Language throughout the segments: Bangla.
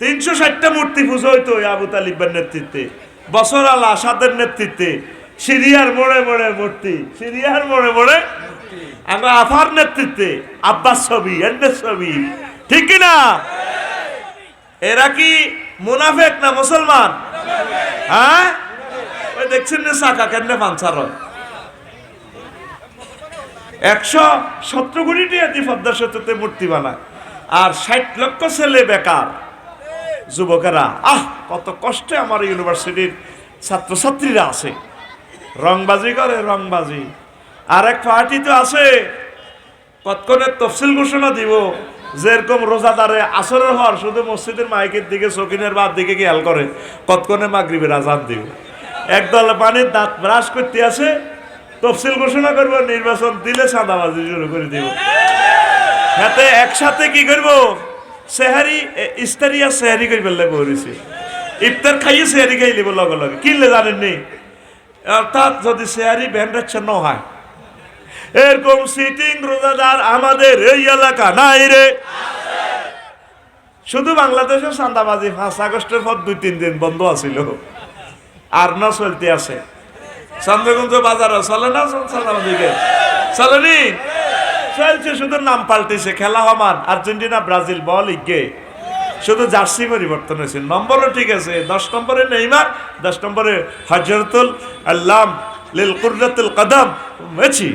তিনশো ষাটটা মূর্তি পুজো হইতো আবু তালিবের নেতৃত্বে। বছর আল আসাদের নেতৃত্বে। সিরিয়ার মোড়ে মোড়ে মূর্তি, সিরিয়ার মোড়ে মোড়ে আমরা আফার নেতৃত্বে, আব্বাস ছবি এন্ডের ছবি। ঠিক কি না? এরা কি মুনাফেক না মুসলমান? হ্যাঁ? ওই দেখছেন না সাকা কেন পাঞ্চার হয়? একশো সত্তর কোটি টিয়াতি পদ্মা সেতুতে মূর্তি বানায়। আর ষাট লক্ষ ছেলে বেকার। যুবকেরা, আহ, কত কষ্টে আমার ইউনিভার্সিটির ছাত্রছাত্রীরা আছে। রংবাজি করে, রংবাজি। আর এক পার্টি তো আছে, কতক্ষণের তফসিল ঘোষণা দিব, যেরকম রোজাদারে আসরের হওয়ার শুধু মসজিদের মাইকের দিকে শকিনের বাদ দিকে খেয়াল করে, কতক্ষণে মাগরিবের আজান দিব। একদল পানির দাঁত ব্রাশ করতে আছে, তফসিল ঘোষণা করব, নির্বাচন দিলে সাদাবাজি শুরু করে দিব। হাতে একসাথে কি করব? সেহারি ইস্তারিয়া সেহারি করে ফেললে বলেছি। ইফতার খাইয়ে সেহারি খাই লিব লগে লগে। কিনলে জানেননি অর্থাৎ যদি সেহারি ব্যান্ডাচ্ছে ন হয়। এরকম সিটিং রোজাদার আমাদের এই এলাকা নাই রে। শুধু বাংলাদেশের চান্দাবাজি পাঁচ আগস্টের পর দুই, তিন দিন বন্ধ আছিল। আর না চলতে আছে। চন্দ্রগঞ্জ বাজার চলে না চান্দাবাজিকে চলেনি চলছে শুধু নাম পাল্টেছে, খেলা হমান আর্জেন্টিনা, ব্রাজিল, বল ইগে শুধু জার্সি পরিবর্তন হয়েছে। নম্বরও ঠিক আছে। দশ নম্বরে নেইমার, দশ নম্বরে হজরতুল আল্লাম, লিল কুররাতুল কদম মেছি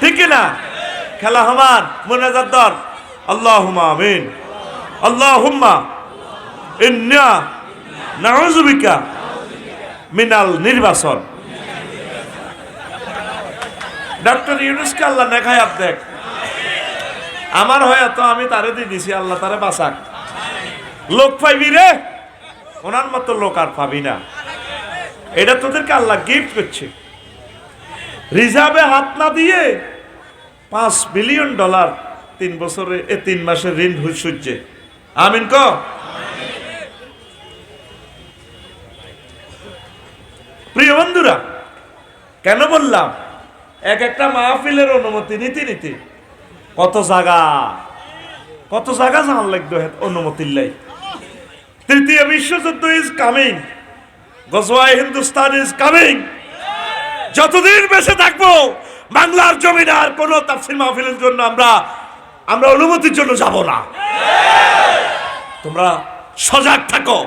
ঠিক না খেলা হমান মুনাজাত দর আল্লাহুম্মা আমিন। আল্লাহুম্মা ইন্না নাউযুবিকা মিনাল নির্বাচন। ডক্টর ইউনুসকে আল্লাহ নেখায় দেখ। আমার হয় তো আমি তারে দিয়ে দিছি, আল্লাহ তারে বাঁচাক। লোক পাইবি রে? ওনার মতো লোক আর পাবি না। এটা তোদেরকে আল্লাহ গিফট করছে। রিজার্ভে হাত না দিয়ে পাঁচ বিলিয়ন ডলার তিন বছরে, এ তিন মাসের ঋণ সূর্যে আমিন ক? প্রিয় বন্ধুরা, কেন বললাম? এক একটা মাহফিলের অনুমতি নিতে নীতি কত জায়গা কত জায়গা জান লাগতো অনুমতির লাই? তৃতীয় বিশ্বযুদ্ধ ইজ কামিং গজওয়াই হিন্দুস্তান ইজ কামিং যতদিন বেঁচে থাকব, বাংলার জমিন আর কোনো তাফসির মাহফিলের জন্য আমরা আমরা অনুমতির জন্য যাব না। তোমরা সজাগ থাকো।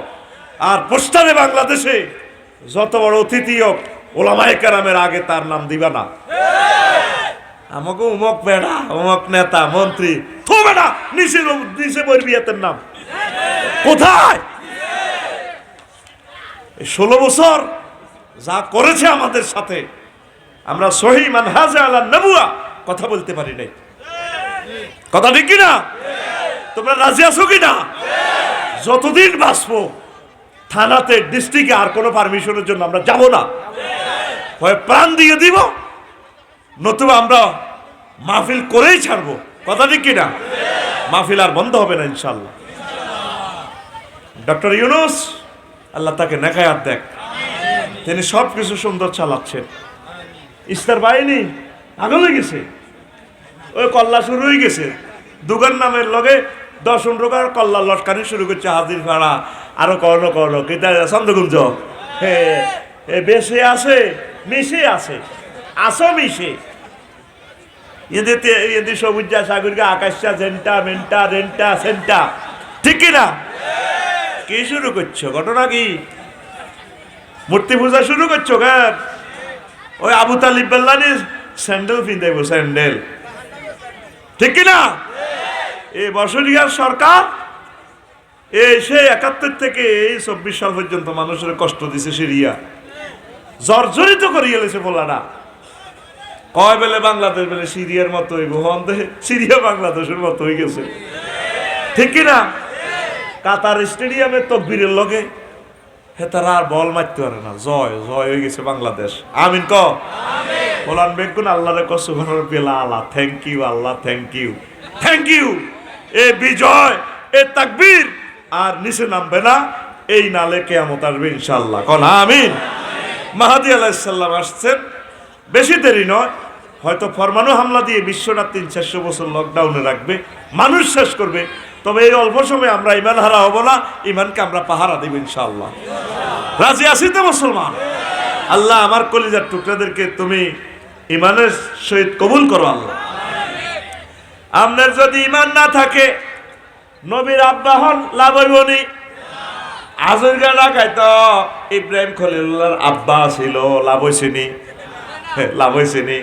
আর পোস্টারে বাংলাদেশে যত বড় অতিথি হোক ওলামায় কেরামের আগে তার নাম দিবা না। আমাকে উমক বেড়া, উমক নেতা, মন্ত্রী, থো বেড়া নিচে নিচে বলবি এতের নাম। কোথায়? ষোলো বছর যা করেছে আমাদের সাথে, আমরা সহি মানহাজে আলা নবুয়া কথা বলতে পারি নাই। কথা ঠিক কিনা? তোমরা রাজি আছো কিনা? যতদিন বাঁচবো, থানাতে, ডিস্ট্রিক্টে আর কোনো পারমিশনের জন্য আমরা যাব না। হয় প্রাণ দিয়ে দিব, নতুবা আমরা মাহফিল করেই ছাড়বো। কথা ঠিক কিনা? মাহফিল আর বন্ধ হবে না ইনশাল্লাহ ডক্টর ইউনুস, আল্লাহ তাকে নেখায়াত দেখ। তিনি সব কিছু সুন্দর চালাচ্ছেন। ইস্তার বাহিনী আগলে গেছে। ওই কল্লা শুরু হয়ে গেছে। দুগান নামের লগে দশ প্রকার কল্লা লটকানি শুরু করছে হাজির ভাড়া। আরও করল করল কিন্তু চন্দ্রগুঞ্জ হে এ বেশে আছে মিশে আছে আসো মিশে। এদের এদের সবুজা সাগরকে আকাশা জেন্টা মেন্টা, রেন্টা, সেন্টা। ঠিক কি না কি শুরু করছ? ঘটনা কি? মূর্তি পূজা শুরু করছ কেন? ওই আবু তালিব বেল্লানি স্যান্ডেল পিন্দাইব স্যান্ডেল। ঠিক কি না এই বছরিয়ার সরকার এই সেই একাত্তর থেকে এই চব্বিশ সাল পর্যন্ত মানুষের কষ্ট দিছে সিরিয়া। জর্জরিত করে গেলেছে বলাটা কয় বেলে বাংলাদেশ বেলে সিরিয়ার মতো হইব হন দেখে সিরিয়া বাংলাদেশের মতো হয়ে গেছে। ঠিক কি না? কাতার স্টেডিয়ামে তকবীরের লগে। হে তারা আর বল মারতে পারে না। জয় জয় হয়ে গেছে বাংলাদেশ। আমিন ক? বলান বেগুন আল্লাহরে কষ্ট ঘরের পেলা Allah. Thank you Allah thank you thank you এ বিজয় এ তাকবীর। আর নিচে নামবে না। এই নালে কেয়ামত আসবে ইনশাল্লাহ কন আমিন। মাহাদি আলাইসাল্লাম আসছেন। বেশি দেরি নয়, হয়তো ফরমানো হামলা দিয়ে বিশ্বটা তিন চারশো বছর লকডাউনে রাখবে, মানুষ শেষ করবে, তবে এই অল্প সময়ে আমরা ইমান হারা হব না ইমানকে আমরা পাহারা দেব ইনশাআল্লাহ। রাজি আছি তো মুসলমান? আল্লাহ আমার কলিজার টুকরাদেরকে তুমি ইমানের সহিত কবুল করো আল্লাহ। আপনার যদি ইমান না থাকে, নবীর আব্বাহন লাভ হইবনি আজর গানা খাইতো ইব্রাহিম খলিলুল্লাহর আব্বা ছিল, লাভ হয়েছিনি লাভ হয়েছিনি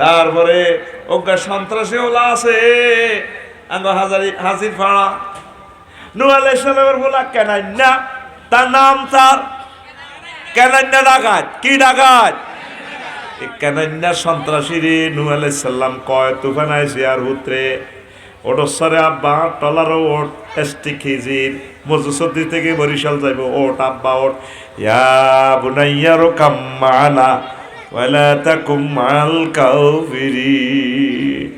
তারপরে ওগা সন্ত্রাসী ওলা আছে। আঙ্গ হাজারি হাজির ফাড়া নু আলাইসালামের বলা কেনাইন্না তার নাম তার কেনাইন্না ডাকাত। কি ডাকাত? কেনাইন্না সন্ত্রাসী রে নু আলাইসাল্লাম কয়, তুফান আইসি আর হুত্রে। ওটসরে আব্বা টলারও ওট, এসটি খিজির। মজুসদ্দি থেকে বরিশাল যাইব। ওট আব্বা, ওট। ইয়া বুনাইয়ারো কাম্মানা ওয়ালা তাকুম মাল কাউফিরিন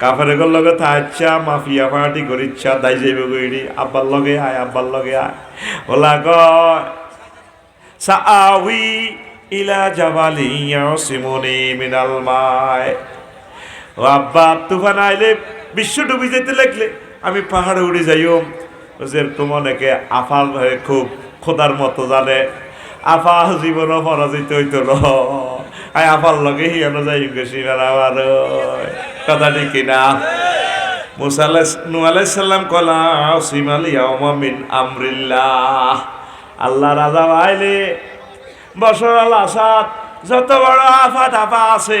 কাফের লগে থাকছা মাফিয়া পার্টি করিচ্ছা, দাই যাইব গইডি আব্বার লগে আয়, আব্বার লগে আয়। ওলা কয় সাআউই ইলা জাবালি ইয়াসিমুনি মিনাল মায় ও আব্বা, তুফান আইলে বিশ্ব ডুবি যেতে লাগলে আমি পাহাড়ে উড়ে যাইও। যেরকম অনেকে আফাল হয়ে খুব খোদার মতো জানে। আফা জীবন পরাজিত হইতো ন আই আফাল লগে হিয়ানো যাই গেছি আমার। কথা ঠিক নু আলাইসাল্লাম কলা সিমাল ইয়াউমা মিন আমরিল্লাহ। আল্লাহ রাজা ভাইলে বছর আল আসাদ, যত বড় আফাত আফা আছে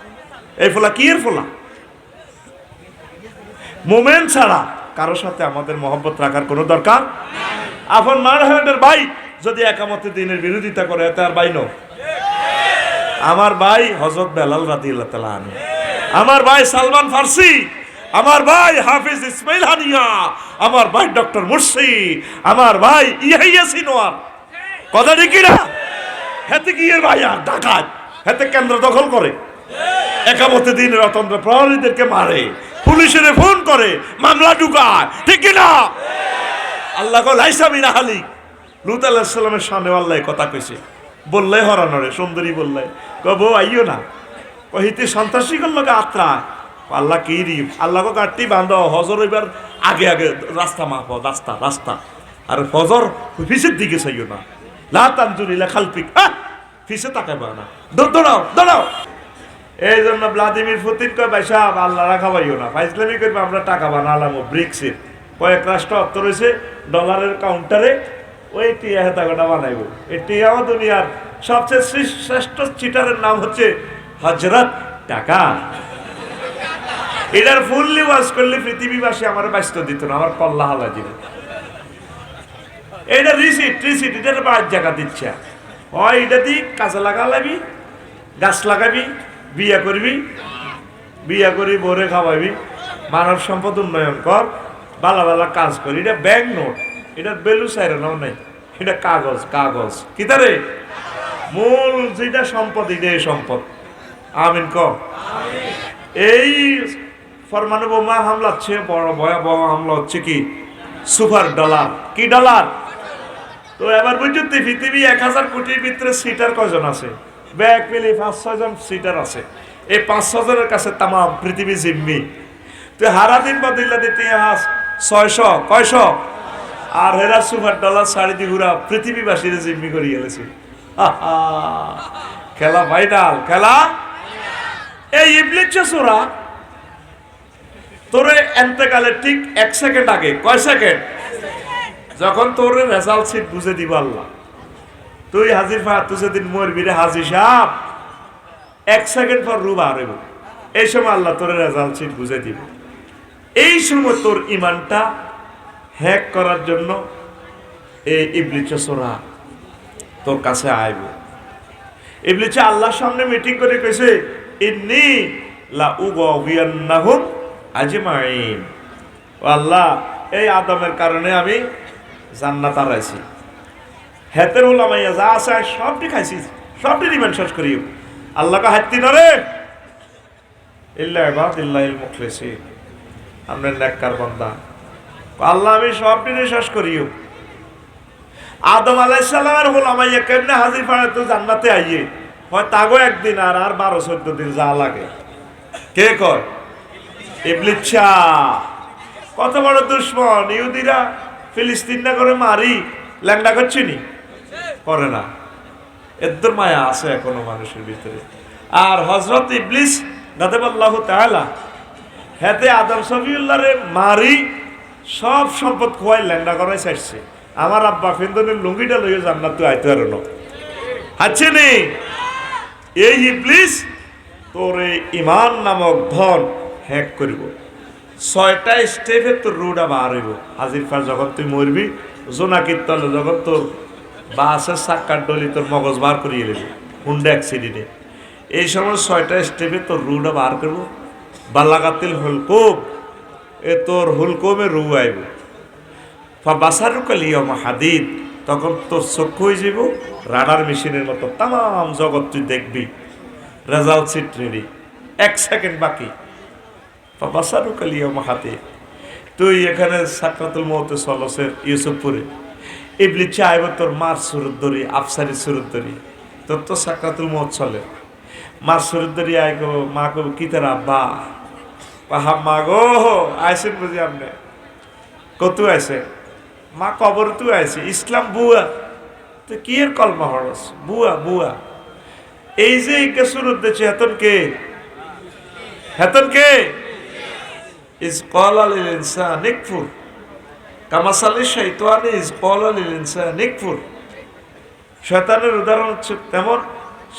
এই ফলা কি এর ফোলা? মোমেন ছাড়া কারোর সাথে আমাদের মহব্বত রাখার কোনো দরকার? আপন মানহানের ভাই যদি একামতে দিনের বিরোধিতা করে আর ভাই ন। আমার ভাই হজরত বেলাল রাতি আল্লাহ আমার ভাই সালমান ফার্সি। আমার ভাই হাফিজ ইসমাইল হানিয়া। আমার ভাই ডক্টর মুর্শি। আমার ভাই ইহাইয়া সিনোয়ার কথা ঠিক না? হেতে কি এর ভাই আর ডাকাত হেতে কেন্দ্র দখল করে? একামতে দিন রতন্ত্র প্রহরীদেরকে মারে। পুলিশের ফোন করে, মামলা ঢুকায়। ঠিক না? আল্লাহ কো লাইসা মিনা আল্লাহ লুত আলাহিসাল্লামের সামনে আল্লাহ কথা কইছে। বললে হরানরে সুন্দরী বললে। কবো আইও না। কহিতে সন্ত্রাসী করল আত্রা আল্লাহ কি রি আল্লাহ কো কাটটি বান্ধ হজর এবার আগে আগে রাস্তা মাপ রাস্তা রাস্তা। আর হজর পিছের দিকে চাইও না। লা তানজুরিলা খালপিক। হ্যাঁ পিছে তাকাইবা না। দৌড় দৌড়াও দৌড়াও। এই জন্য ভ্লাদিমির পুতিন কয় ভাই সাহেব, আল্লাহ রাখা পাইও না। ফাইজলামি করবে আমরা টাকা বানালাম ব্রিক্সের কয়েক রাষ্ট্র অর্থ রয়েছে, ডলারের কাউন্টারে ওই টিয়া হেতাগোটা বানাইব। এই টিয়াও দুনিয়ার সবচেয়ে শ্রেষ্ঠ- চিটারের নাম হচ্ছে হজরত টাকা। এটার ফুললি ওয়াজ করলে পৃথিবীবাসী আমার ব্যস্ত দিত না, আমার কল্লা হালা জীবন এটা রিসিট রিসিট এটার বাদ জায়গা দিচ্ছে। হয় এটা দি কাজে লাগালাবি, গাছ লাগাবি বিয়া করবি? বিয়া করি বরে খাওয়াবি। মানব সম্পদ উন্নয়ন কর। ভালো ভালো কাজ করি। এটা ব্যাংক নোট এটা বেলু সাইরানাও নাই। এটা কাগজ কাগজ। কি তারে? মূল যেটা সম্পদ, এটাই সম্পদ। আমিন ক। এই পরমাণু বোমা হামলা হচ্ছে, বড় ভয়াবহ হামলা হচ্ছে কি? Super dollar. কি ডলার? তো এবার বুঝছ, পৃথিবী এক হাজার কোটির ভিতরে সিটার কয়জন আছে? ব্যাগ পেলে পাঁচ ছয়জন সিটার আছে। এই পাঁচ ছজনের কাছে তামাম পৃথিবী জিম্মি। তো হারা দিন বা দিল্লা দিতে হাস ছয়শো কয়শ? আর হেরা সুপার ডলার সাড়ে দি ঘুরা পৃথিবীবাসীর জিম্মি করে গেলেছে। খেলা ফাইনাল খেলা? এই ইবলিচ্ছে সোরা তোরে এন্তেকালে ঠিক এক সেকেন্ড আগে কয় সেকেন্ড যখন তোর রেজাল্ট সিট বুঝে দিব আল্লাহ। তুই হাজির ফা তুই সেদিন মরবি রে হাজির সাহ এক সেকেন্ড পর রু বার এই সময় আল্লাহ তোর রেজাল্ট সিট বুঝে দিব। এই সময় তোর ইমানটা হ্যাক করার জন্য এই ইবলিচরা তোর কাছে আইব। ইবলিচে আল্লাহর সামনে মিটিং করে কইছে, ইন্নি লা উগাউয়ান্নাহুম আজমাইন ও আল্লাহ, এই আদমের কারণে আমি জান্নাত হারাইছি। হেতের উলামাইয়া যা আছে সবটি খাইছি, সবটি রিমেন শেষ করি আল্লাহকে হাত্তি নরে ইল্লা ইবাদ ইল্লা ইল মুখলিসিন। আমরা নেককার বান্দা। আল্লাহ, আমি সবটি শেষ করিও। আদম আলাইসাল্লামের হোলামাইয়া কেমনে হাজির পাড়ে তো জান্নাতে আইয়ে? হয় তাগো একদিন আর আর বারো, চোদ্দ দিন যা লাগে। কে কয়? ইবলিচ্ছা কত বড় দুশ্মন ফিলিস্তিন না করে মারি, ল্যাংডা করছি নি? করে না। এদ্দর মায়া আছে এখনও মানুষের ভিতরে। আর হজরত ইবলিস গাদেবাল্লাহ তাআলা হেতে আদম সফিউল্লাহরে মারি সব সম্পদ খোয়াই ল্যাংডা করাই চাইছে আমার আব্বা ফিন্দনের লুঙ্গিটা লইয়ে জান্নাত তুই আইতে পারো না। আছে নি? এই ইবলিস তোর এই ইমান নামক ধন হ্যাক করিব। ছয়টা স্টেপে তোর রুডা বার হইব। হাজির ফার যখন তুই মরবি, জোনাকির তলে যখন তোর বাসের চাক্কার ডলি তোর মগজ বার করিয়ে নেবে হুন্ডা অ্যাক্সিডেন্টে এই সময় ছয়টা স্টেপে তোর রুডা বার করব। বালাগাতিল হুলকুম, এ তোর হুলকুমে রু আইব। বাসারুকালিয়ম হাদিদ, তখন তোর চক্ষু হয়ে যাব রাডার মেশিনের মতো তাম জগৎ তুই দেখবি। রেজাল্ট সিট রেডি এক সেকেন্ড বাকি। বাসারুকালিয়ম হাদিদ, তুই এখানে সাকরাতুল মহতে সলসের ইউসুফপুরে। ইবলি চাইব তোর মার সুরত ধরি, আফসারি সুরত ধরি। তোর তো সাকরাতুল মহত চলে। মার সুরত ধরি আই গো মা কব কি তার আব্বা? পাহা মা গো আইসেন বুঝি আপনি। কত আছে মা কবর তু আছে ইসলাম বুয়া। তো কি এর কলমা হরস? বুয়া বুয়া। এই যে কে সুরত দিচ্ছে হেতন কে? হেতন কে? ইজ কল লিল ইনসান নিকফুর কামাসালি শৈতান ইজ ইনসান, নিকফুর। শয়তানের উদাহরণ হচ্ছে তেমন,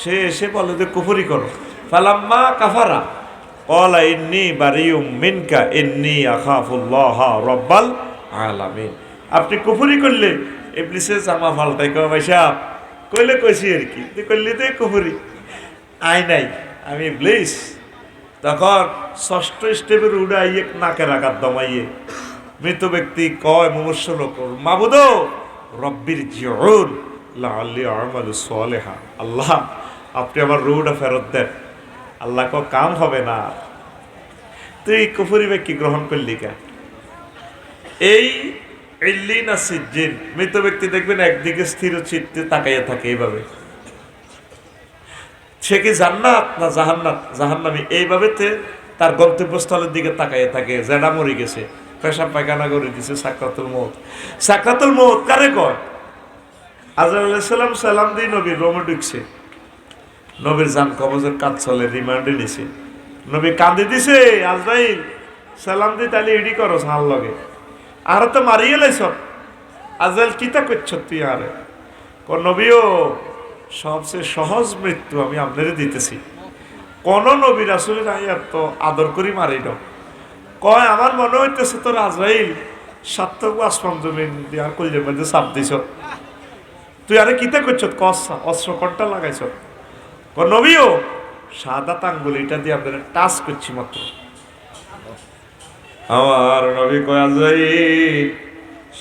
সে এসে বলে যে কুফরি করো। ফালাম্মা কাফারা কলা ইন্নি বারিউম মিনকা, ইন্নি আখাফুল্লাহ রব্বাল আলামিন। আপনি কুফরি করলে ইবলিসের জামা ফালতাই কো ভাইসা কইলে কইছি আর কি? করলি তো কুফরি। আই নাই, আমি ইবলিস। তখন ষষ্ঠ স্টেপের উড়াইয়ে নাকের আঘাত দমাইয়ে মৃত ব্যক্তি কয়, মুমূর্ষ লোক, মাবুদ, রব্বির জিউন, লাআল্লি আমালু সালেহা। আল্লাহ, আপনি আমার রুটা ফেরত দেন। আল্লাহ কো কাম হবে না। তুই কুফরি ব্যক্তি গ্রহণ করলি কে এই ইল্লিন আর সিজ্জিন, মৃত ব্যক্তি দেখবেন একদিকে স্থির চিত্তে তাকাইয়া থাকে এইভাবে। সে কি জান্নাত না জাহান্নাত? জাহান্নামি এইভাবে তার গন্তব্যস্থলের দিকে তাকাইয়া থাকে জেডা মরে গেছে। পেশাব পায়খানা করে দিছে সাকরাতুল মৌত সাকরাতুল মৌত কারে কয়? আজরাইল সালাম সালাম দিয়ে নবীর রোমে ঢুকছে। নবীর জান কবজের কাজ চলে, রিমান্ডে নিছে। নবী কান্দে দিছে, আজরাইল, সালাম দি তাহলে এডি করো হাল লগে। আর তো মারিয়ে লাইছ। আজরাইল কিতা করছ তুই আরে? ক নবীও, সবচেয়ে সহজ মৃত্যু আমি আপনাদের দিতেছি। কোন নবীর আসলে নাই এত আদর করি মারি না কয়, আমার মনে হইতেছে তোর আজরাইল সার্থক আসমান জমিন দিয়ার কইলের মধ্যে চাপ দিছ। তুই আরে কিতে করছ কস অস্ত্র কনটা লাগাইছ। ক নবীও, সাদা আঙ্গুলিটা দিয়ে আপনাদের টাচ করছি মাত্র। আমার নবী কয়া যাই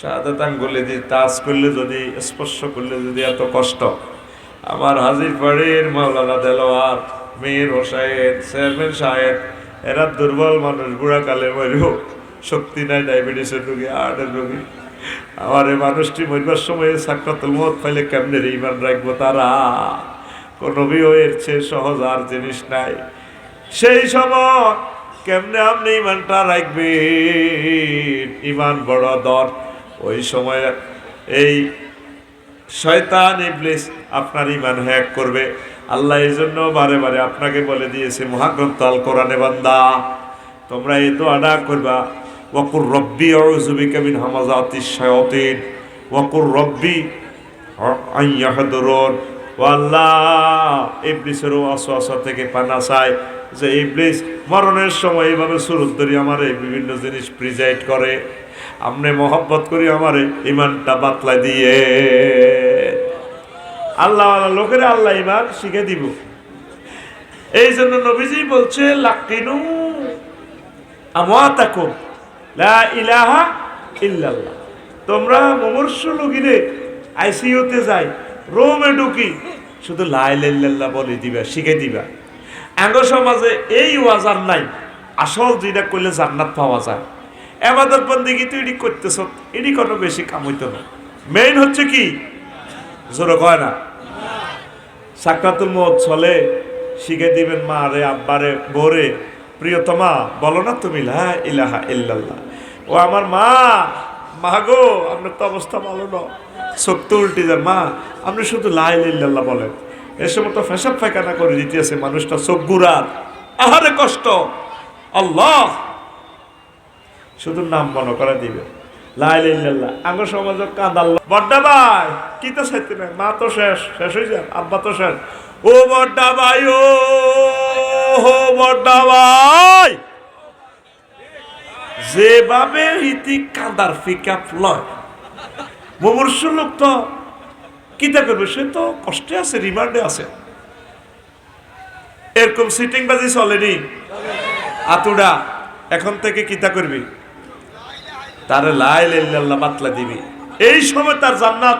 সাদা আঙ্গুলি দিয়ে টাচ করলে যদি, স্পর্শ করলে যদি এত কষ্ট। আমার হাজির পাড়ির মাওলানা দেলোয়ার, মীর হোসাইন, চেয়ারম্যান সাহেব এরা দুর্বল মানুষ, বুড়া কালে মরিও শক্তি নাই ডায়াবেটিসের রোগী হার্টের রোগী। আমার এই মানুষটি মরবার সময় সাক্ষাতুল মত পাইলে কেমনে ইমান রাখব তারা? কোন এর চেয়ে সহজ আর জিনিস নাই। সেই সময় কেমনে আপনি ইমানটা রাখবেন? ইমান বড় দর। ওই সময় এই শয়তান ইবলিস আপনার ইমান হ্যাক করবে। আল্লাহ এই জন্য বারে বারে আপনাকে বলে দিয়েছে, মহাগ্রন্থ আল কোরআনে বান্দা, তোমরা এই দোয়াটা করবা। ওয়াকুর রব্বি অজুবিকা মিন হামাজাতি শায়াতিন। ওয়াকুর রব্বি আইয়াহাদুরুন ও আল্লাহ, ইবলিসের ওয়াসওয়াসা থেকে পানা চায় যে ইবলিস, মরণের সময় এইভাবে সুরত ধরি আমার বিভিন্ন জিনিস প্রিজাইড করে। আমনে মহব্বত করি আমার ইমানটা বাতলা দিয়ে। আল্লাহ আল্লাহ লোকেরা আল্লাহ ইমান শিখে দিব। এই জন্য নবীজি বলছে, লাকিনু আমাতাকুম লা ইলাহা ইল্লাল্লাহ। তোমরা মমর্ষ রোগীরে আইসিইউতে যাই, রোমে ঢুকি, শুধু লাই লাইল্লাল্লাহ বলে দিবা, শিখে দিবা। আঙ্গ সমাজে এই ওয়াজার নাই, আসল যেটা করলে জান্নাত পাওয়া যায়। এবাদত বন্দিগি তো এটি করতেছ এটি কোনো বেশি কাম হইতো না। মেইন হচ্ছে কি? জোরে কয় না? সাকরাতুল মত চলে শিখে দিবেন মা রে আব্বারে বোরে প্রিয়তমা, বলো না তুমি, লা ইলাহা ইল্লাল্লাহ। ও আমার মা মা গো, আপনার তো অবস্থা ভালো না। সত্য উল্টি যান মা, আপনি শুধু লা ইলাহা ইল্লাল্লাহ বলেন। এ সময় তো ফেসাব ফাইকানা করে দিতেছে মানুষটা, চোখ গুড়ার আহারে কষ্ট। আল্লাহ! শুধু নাম মনে করে দিবে সমাজ বড্ডা কি তো মা তো শেষ শেষ শেষ। ও বড্ডা ও হো বড্ডা যেভাবে ইতি কাঁদার পিক লয়, মুমূর্ষ লোক তো কিতা করবে? সে তো কষ্টে আছে, রিমান্ডে আছে। এরকম সিটিং বাজি চলেনি। আতুডা, এখন থেকে কিতা করবি? তার লাই লাইল্লাহ বাতলা দিবি। এই সময় তার জান্নাত,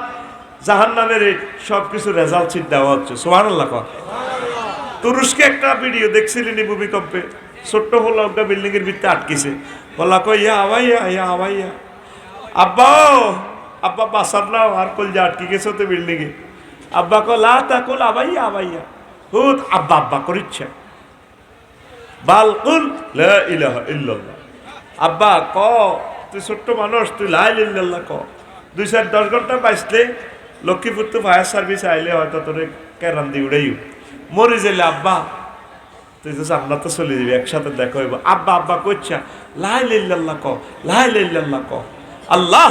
জাহান্নামের সব কিছু রেজাল্ট চিট দেওয়া হচ্ছে। সোহান আল্লাহ তুরস্কে একটা ভিডিও দেখছিলি নি ভূমিকম্পে। ছোট্ট হলো একটা বিল্ডিং এর ভিতরে আটকেছে। বলা কই, ইয়া আবাইয়া ইয়া আবাইয়া আব্বা আব্বা, বাসার নাও, আর কল যে আটকে গেছে তো বিল্ডিং এ। আব্বা, কল তা কল আবাইয়া আবাইয়া হুত, আব্বা আব্বা, করিচ্ছে। বাল কুল লা ইলাহা ইল্লাল্লাহ। আব্বা, ক তুই ছোট্ট মানুষ, তুই লাই ইল্লাল্লাহ ক। দুই চার দশ ঘণ্টা বাইসলে লক্ষ্মীপুর তো ফায়ার সার্ভিস আইলে হয়তো তোরে কেরান দি উড়াইও। মরে যাইলে আব্বা, তুই তো আমরা তো চলে যাবি, একসাথে দেখা আব্বা আব্বা কইছা, লাই লিল্লাল্লাহ ক, লাই লিল্লাল্লাহ ক। আল্লাহ,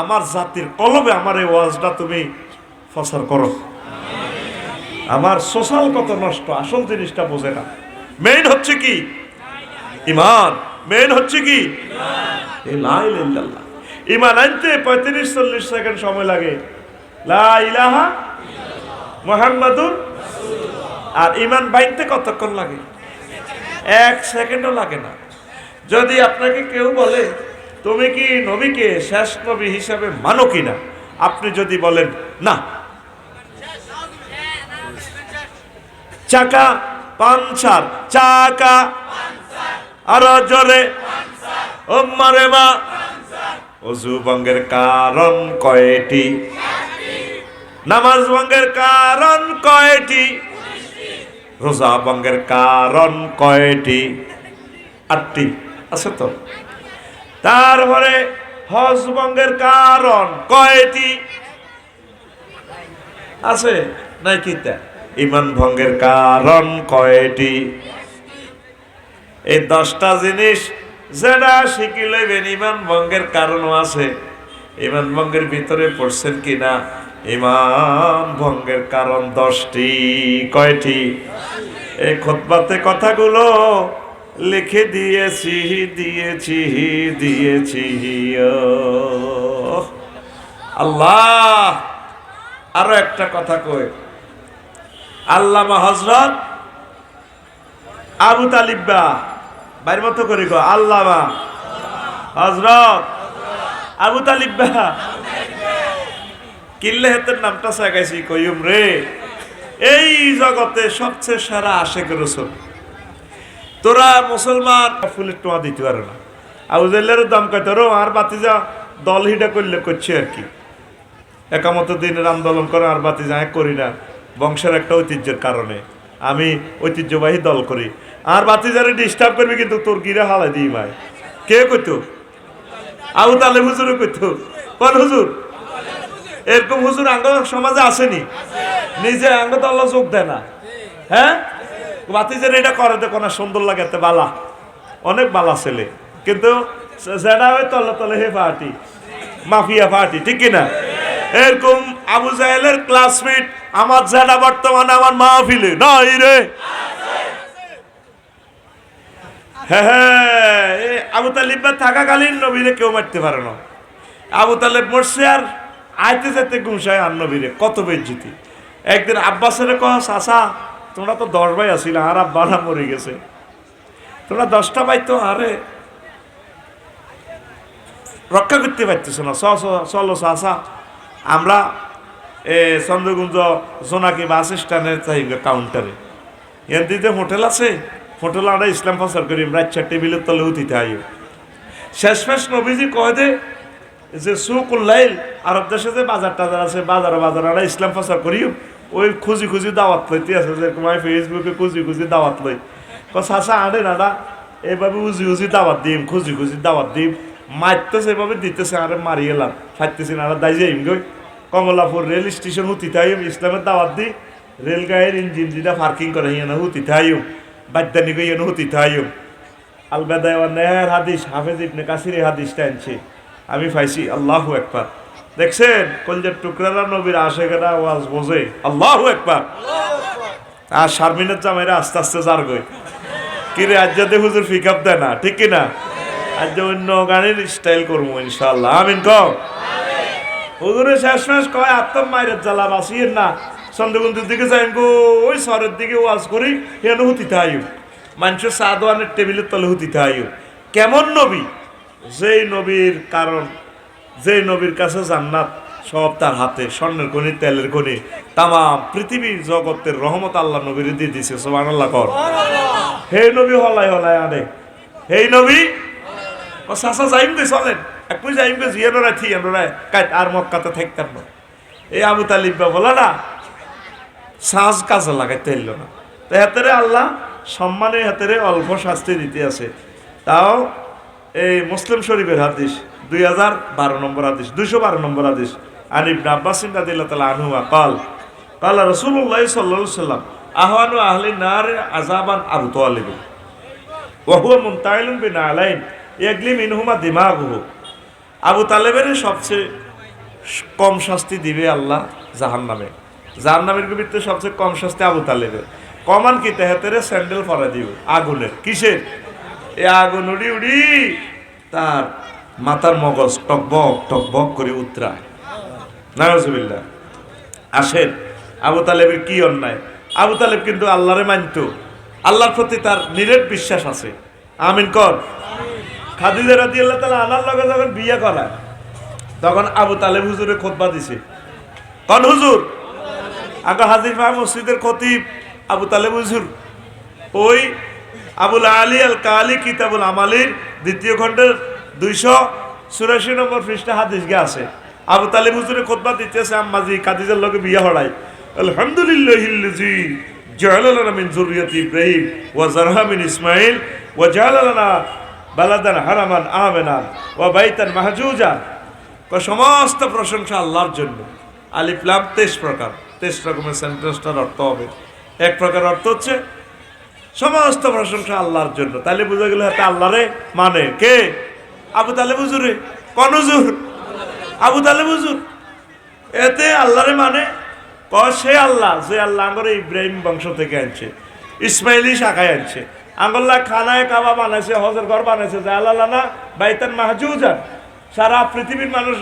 আমার জাতির কলবে আমার এই ওয়াজটা তুমি ফসল করো। আমার সোশ্যাল কত নষ্ট, আসল জিনিসটা বোঝে না। মেইন হচ্ছে কি? ইমান। মেইন হচ্ছে কি। ইমান আনতে পঁয়ত্রিশ চল্লিশ সেকেন্ড সময় লাগে। লা ইলাহা মোহাম্মদুর আর ইমান বাইনতে কতক্ষণ লাগে? এক সেকেন্ডও লাগে না। যদি আপনাকে কেউ বলে তুমি কি নবীকে শেষ নবী হিসাবে মানো কি না আপনি যদি বলেন না। চাকা পাঞ্চার চাকা আরও জোরে। ও মারে মা। অজু ভঙ্গের কারণ কয়টি? নামাজ ভঙ্গের কারণ কয়টি? রোজা ভঙ্গের কারণ কয়টি? আটটি আছে তো? তারপরে হজ ভঙ্গের কারণ কয়টি? আছে নাই কিতা ইমান ভঙ্গের কারণ কয়টি? এই দশটা জিনিস যেটা শিখি লইবেন ইমান ভঙ্গের কারণও আছে। ইমান ভঙ্গের ভিতরে পড়ছেন কিনা? ইমান ভঙ্গের কারণ দশটি। কয়টি? এই খোদবাতে কথাগুলো লিখে দিয়েছি দিয়েছি দিয়েছি। আল্লাহ, আরও একটা কথা কই। আল্লামা হজরত আবু তালিব্বা বাইর মতো করে গো আল্লামা হজরত আবু তালিব্বা কিল্লে হেতের নামটা সাগাইছি কইম রে। এই জগতে সবচেয়ে সারা আশেক রসুল। তোরা মুসলমান, ফুলের টোয়া দিতে পারে না। আবুজাল্লার দাম কয় তোর আর বাতিজা দল হিডা করলে করছে আর কি। একামত দিনের আন্দোলন করে আর বাতি যায় করি না। বংশের একটা ঐতিহ্যের কারণে। আমি ঐতিহ্যবাহী দল করি। আর বাতি যারা ডিস্টার্ব করবি কিন্তু তোর গিরা হালাই দিই ভাই কে কইতো? আবু তালে হুজুরও কইতো। কোন হুজুর? এরকম হুজুর আঙ্গ সমাজে আসেনি। নিজে আঙ্গ আল্লাহ যোগ দেয় না। হ্যাঁ? বাতিজের এটা করে দেখো না, সুন্দর লাগে, এতে বালা। অনেক বালা ছেলে। কিন্তু যেটা হয় তলে তলে হে পার্টি। মাফিয়া পার্টি, ঠিক কিনা? এরকম আবু জাহেলের ক্লাসমেট আমার যেটা বর্তমানে আমার মাহফিলে। নাই রে। হ্যাঁ হ্যাঁ আবু তালিব থাকাকালীন নবীরে কেউ মারতে পারে না। আবু তালেব মরছে আর আইতে যেতে গুমসায় আর নবীরে, কত বেজ্জিতি। একদিন আব্বাসের কহ চাষা তোমরা তো দশ ভাই আসিল আর আব্বারা মরে গেছে। তোমরা দশটা ভাই তো, আরে, রক্ষা করতে পারতেছে না। চলো চাষা আমরা চন্দ্রগুঞ্জ জোনাকি বাস স্ট্যান্ডের চাই কাউন্টারে এনদিতে হোটেল আছে, হোটেল আমরা ইসলাম প্রচার করি রাচ্চার টেবিলের তলে উঠিতে আইও। শেষমেশ নবীজি কয় দে, যে সুকুল্লাইল আরব দেশে যে বাজার টাজার আছে, বাজার বাজার আমরা ইসলাম প্রচার করি ওই খুঁজি খুঁজি দাওয়াত লইতে আছে যেরকম আমি ফেসবুকে খুঁজি খুঁজি দাওয়াত লই। চাষা আনে নাডা এইভাবে উজি উজি দাওয়াত দিম, খুঁজি খুঁজি দাওয়াত দিম। মারতেছে এভাবে, দিতেছে আরে মারি এলাম ফাইতেছি না, আর দাই যাইম গই কমলাপুর রেল স্টেশন হুতি থাইম ইসলামের দাওয়াত দি রেল গাড়ির ইঞ্জিন যেটা পার্কিং করে হিয়ানা হুতি থাইম বাদ্যানি গই হিয়ানা হুতি থাইম আলবেদায় নেহার হাদিস, হাফেজ ইবনে কাসিরের হাদিসটা আনছে। আমি পাইছি, আল্লাহু একবার। দেখছেন কলজের টুকরারা নবীর আশেকেরা ওয়াজ বোঝে, আল্লাহু একবার। আর শারমিনের জামাইরা আস্তে আস্তে যার গই কিরে আজ যাতে হুজুর পিক আপ দেয় না, ঠিক কিনা? আজ অন্য গানের স্টাইল করব ইনশাল্লাহ আমিন কম হুজুরে শেষমেশ কয় আত্ম মায়ের জ্বালা বাসিয়ে না। চন্দ্রবন্ধুর দিকে যাই গো ওই শহরের দিকে ওয়াজ করি হেন হুতিতে আয়ু মানুষের সাদওয়ানের টেবিলের তলে হুতিতে আয়ু কেমন নবী? যেই নবীর কারণ যেই নবীর কাছে জান্নাত সব তার হাতে স্বর্ণের খনি তেলের খনি। তামাম পৃথিবীর জগতের রহমত আল্লাহ নবীর দিয়ে দিছে সোমান আল্লাহ কর হে নবী হলাই হলাই আনে। হেই নবী যাইম যাইম এই বলা কাজে না। আল্লাহ সম্মানে হাতেরে অল্প শাস্তি দিতে আছে। তাও এই মুসলিম শরীফের হাদিস, দুই হাজার বারো নম্বর হাদিস, দুইশো বারো নম্বর হাদিস। আনিব আব্বাসিন রাদিল্লাহ তালা কল, কাল রসুল্লাহ সাল্লাহ সাল্লাম আহ্বানু আহলি নার আজাবান আবু তোয়ালিবি ওহুয়া মুমতাইলুন বিন আলাইন। আবু তালেবের সবচেয়ে কম শাস্তি দিবে আল্লাহ জাহান্নামে। জাহান্নামের বিরুদ্ধে সবচেয়ে কম শাস্তি আবু তালেবের। কমান কি তেহাতেরে স্যান্ডেল পরা দিব আগুনের। কিসের? এ আগুন উড়ি উড়ি। তার মাথার মগজ টক বক টকবক টকবক করে নারজবিল্লা আসেন, আবু তালেবের কি অন্যায়? আবু তালেব কিন্তু আল্লাহরে মানত। আল্লাহর প্রতি তার নিরেট বিশ্বাস আছে। আমিন কর। খাদিজা রাদি আল্লাহ তালা আনার লগে যখন বিয়ে করায়, তখন আবু তালেব হুজুরে খোদবা দিছে। কন হুজুর? আগে হাজির ফাহ মসজিদের খতিব আবু তালেব হুজুর। ওই আবুল আলী আল কালি কিতাবুল আমালির দ্বিতীয় খণ্ডের দুইশো চুরাশি নম্বর পৃষ্ঠা হাদিস গে আছে। আবু তালেব হুজুরে খোদবা দিতেছে আম্মাজি কাদিজার লগে বিয়ে হড়াই। আলহামদুলিল্লাহিল্লাজি জালালানা মিন যুররিয়াতি ইব্রাহিম ওয়া জারহা মিন ইসমাঈল ওয়া জালালানা বালাদান হারামান আমেনান ওয়া বাইতান মাহজুজা কয় সমস্ত প্রশংসা আল্লাহর জন্য। আলিফলাম তেইশ প্রকার। তেইশ রকমের সেন্টেন্সটার অর্থ হবে। এক প্রকার অর্থ হচ্ছে সমস্ত প্রশংসা আল্লাহর জন্য। তাহলে বুঝা গেল এটা আল্লাহরে মানে কে? আবু তালে বুজুরে কোন হুজুর? আবু তালে বুজুর এতে আল্লাহরে মানে ক সে আল্লাহ, যে আল্লাহ আমার ইব্রাহিম বংশ থেকে আনছে, ইসমাইলি শাখায় আনছে। আঙ্গল্লা খানায় কাবা বানাইছে, হজর ঘর বানাইছে, যে আল্লাহ না বাইতান মাহজুজান। সারা পৃথিবীর মানুষ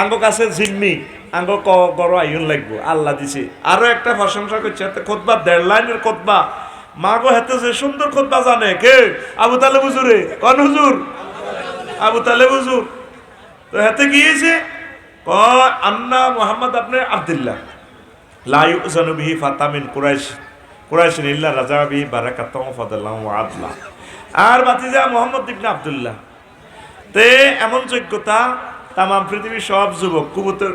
আঙ্গ কাছে জিম্মি, আঙ্গ গড় আইন লাগবো, আল্লাহ দিছে। আরও একটা প্রশংসা করছে খোদবা দেড় লাইনের খোদবা মা গো, হাতে যে সুন্দর খোদবা জানে, কে? আবু তালে হুজুরে, কন হুজুর? আবু তালে হুজুর। তো হাতে গিয়েছে ক আন্না মোহাম্মদ আপনি আবদুল্লাহ। লাইউ জানুবিহি ফাতামিন কুরাইশ। কুরাইশ ইল্লা রাজা বিহি বারাকাতাম ফাদাল্লাহ আদলা। আর বাতিজা মোহাম্মদ ইবনে আব্দুল্লাহ। তে এমন যোগ্যতা তামাম পৃথিবীর সব যুবক কুবুতের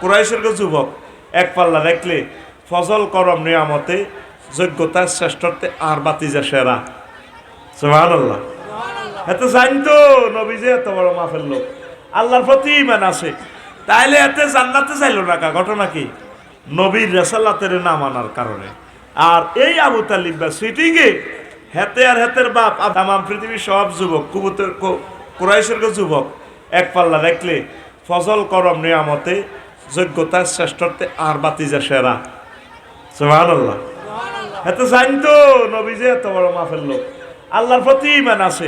কুরাইশের যুবক এক পাল্লা রাখলে ফজল করম নিয়ামতে যোগ্যতার শ্রেষ্ঠত্বে আর বাতিজা সেরা। সুবহান আল্লাহ এত জানতো নবী যে এত বড় মাফের লোক। আল্লাহর প্রতি ইমান আছে। তাইলে এতে জান্নাতে চাইলো না ঘটনা কি? নবীর রেসাল্লাতের না মানার কারণে। আর এই আবু তালিব বা সিটিংয়ে হেতে আর হেতের বাপ তামাম পৃথিবীর সব যুবক কুবুতের কুরাইশের যুবক এক পাল্লা রাখলে ফজল করম নিয়ামতে যোগ্যতার শ্রেষ্ঠত্বে আর বাতিজা সেরা। সুবহান আল্লাহ এত জানতো নবী যে এত বড় মাফের লোক। আল্লাহর প্রতি ইমান আছে।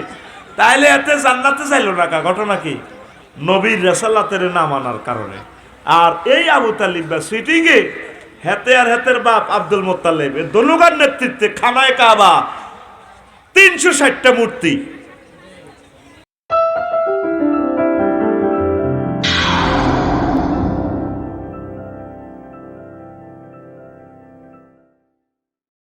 তাইলে এতে জান্নাতে চাইলো না কা? ঘটনা কি? নবীর রেসাল্লাতের না মানার কারণে। আর এই আবু তালিব বা সিটিংয়ে হেতে আর হেতের বাপ আব্দুল মোত্তালেব। দলুগার নেতৃত্বে খানায় কাবা। তিনশো ষাটটা মূর্তি।